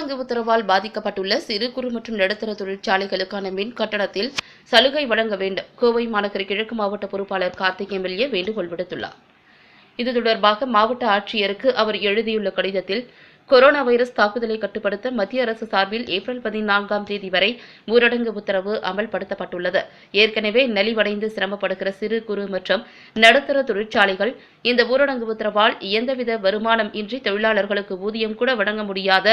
ஊரடங்கு உத்தரவால் பாதிக்கப்பட்டுள்ள சிறு குறு மற்றும் நடுத்தர தொழிற்சாலைகளுக்கான மின் கட்டணத்தில் சலுகை வழங்க வேண்டும். கோவை மாநகர கிழக்கு மாவட்ட பொறுப்பாளர் கார்த்திக் எம்எல்ஏ வேண்டுகோள் விடுத்துள்ளார். இது தொடர்பாக மாவட்ட ஆட்சியருக்கு அவர் எழுதியுள்ள கடிதத்தில் கொரோனா வைரஸ் தாக்குதலை கட்டுப்படுத்த மத்திய அரசு சார்பில் ஏப்ரல் பதினான்காம் தேதி வரை ஊரடங்கு உத்தரவு அமல்படுத்தப்பட்டுள்ளது. ஏற்கனவே நலிவடைந்து சிரமப்படுகிற சிறு குறு மற்றும் நடுத்தர தொழிற்சாலைகள் இந்த ஊரடங்கு உத்தரவால் எந்தவித வருமானம் இன்றி தொழிலாளர்களுக்கு ஊதியம் கூட வழங்க முடியாத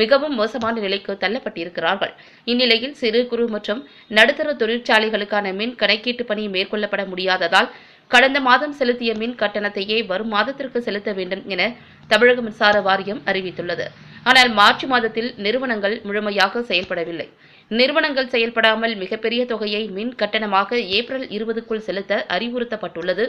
மிகவும் மோசமான நிலைக்கு தள்ளப்பட்டிருக்கிறார்கள். இந்நிலையில் சிறு குறு மற்றும் நடுத்தர தொழிற்சாலைகளுக்கான மின் கணக்கீட்டு பணி மேற்கொள்ளப்பட முடியாததால் கடந்த மாதம் செலுத்திய மின் கட்டணத்தையே வரும் மாதத்திற்கு செலுத்த வேண்டும் என தமிழக மின்சார வாரியம் அறிவித்துள்ளது. ஆனால் மார்ச் மாதத்தில் நிறுவனங்கள் முழுமையாக செயல்படவில்லை. நிறுவனங்கள் செயல்படாமல் மிகப்பெரிய தொகையை மின் கட்டணமாக ஏப்ரல் இருபதுக்குள் செலுத்த அறிவுறுத்தப்பட்டுள்ளது.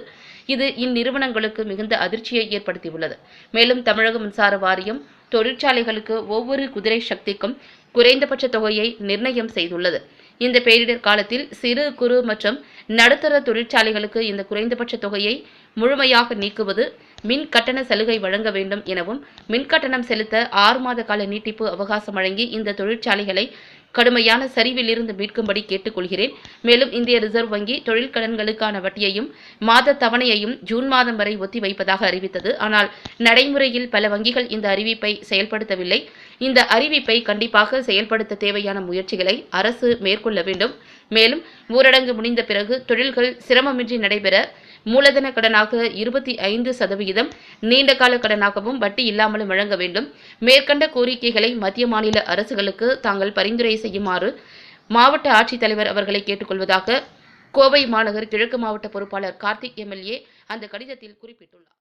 இது இந்நிறுவனங்களுக்கு மிகுந்த அதிர்ச்சியை ஏற்படுத்தியுள்ளது. மேலும் தமிழக மின்சார வாரியம் தொழிற்சாலைகளுக்கு ஒவ்வொரு குதிரை சக்திக்கும் குறைந்தபட்ச தொகையை நிர்ணயம் செய்துள்ளது. இந்த பேரிடர் காலத்தில் சிறு குறு மற்றும் நடுத்தர தொழிற்சாலைகளுக்கு இந்த குறைந்தபட்ச தொகையை முழுமையாக நீக்குவது மின் கட்டண சலுகை வழங்க வேண்டும் எனவும் மின் கட்டணம் செலுத்த ஆறு மாத கால நீட்டிப்பு அவகாசம் வழங்கி இந்த தொழிற்சாலைகளை கடுமையான சரிவிலிருந்து மீட்கும்படி கேட்டுக்கொள்கிறேன். மேலும் இந்திய ரிசர்வ் வங்கி தொழில் கடன்களுக்கான வட்டியையும் மாத தவணையையும் ஜூன் மாதம் வரை ஒத்தி வைப்பதாக அறிவித்தது. ஆனால் நடைமுறையில் பல வங்கிகள் இந்த அறிவிப்பை செயல்படுத்தவில்லை. இந்த அறிவிப்பை கண்டிப்பாக செயல்படுத்த தேவையான முயற்சிகளை அரசு மேற்கொள்ள வேண்டும். மேலும் ஊரடங்கு முடிந்த பிறகு தொழில்கள் சிரமமின்றி நடைபெற மூலதன கடனாக இருபத்தி ஐந்து சதவிகிதம் நீண்டகால கடனாகவும் வட்டி இல்லாமலும் வழங்க வேண்டும். மேற்கண்ட கோரிக்கைகளை மத்திய மாநில அரசுகளுக்கு தாங்கள் பரிந்துரை செய்யுமாறு மாவட்ட ஆட்சித்தலைவர் அவர்களை கேட்டுக்கொள்வதாக கோவை மாநகர் கிழக்கு மாவட்ட பொறுப்பாளர் கார்த்திக் எம்எல்ஏ அந்த கடிதத்தில் குறிப்பிட்டுள்ளார்.